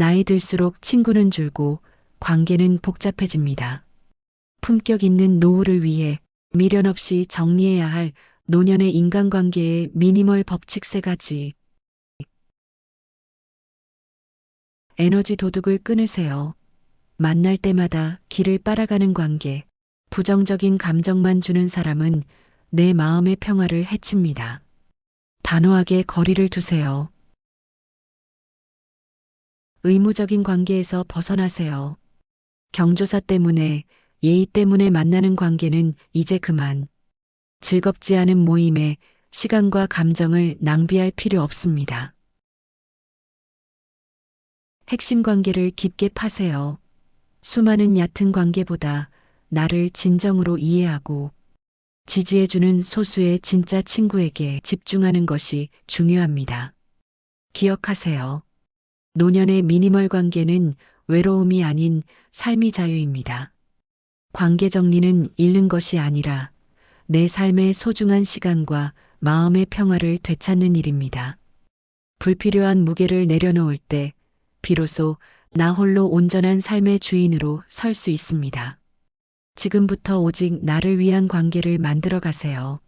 나이 들수록 친구는 줄고 관계는 복잡해집니다. 품격 있는 노후를 위해 미련 없이 정리해야 할 노년의 인간관계의 미니멀 법칙 세 가지. 에너지 도둑을 끊으세요. 만날 때마다 길을 빨아가는 관계, 부정적인 감정만 주는 사람은 내 마음의 평화를 해칩니다. 단호하게 거리를 두세요. 의무적인 관계에서 벗어나세요. 경조사 때문에, 예의 때문에 만나는 관계는 이제 그만. 즐겁지 않은 모임에 시간과 감정을 낭비할 필요 없습니다. 핵심 관계를 깊게 파세요. 수많은 얕은 관계보다 나를 진정으로 이해하고 지지해주는 소수의 진짜 친구에게 집중하는 것이 중요합니다. 기억하세요. 노년의 미니멀 관계는 외로움이 아닌 삶의 자유입니다. 관계 정리는 잃는 것이 아니라 내 삶의 소중한 시간과 마음의 평화를 되찾는 일입니다. 불필요한 무게를 내려놓을 때 비로소 나 홀로 온전한 삶의 주인으로 설 수 있습니다. 지금부터 오직 나를 위한 관계를 만들어 가세요.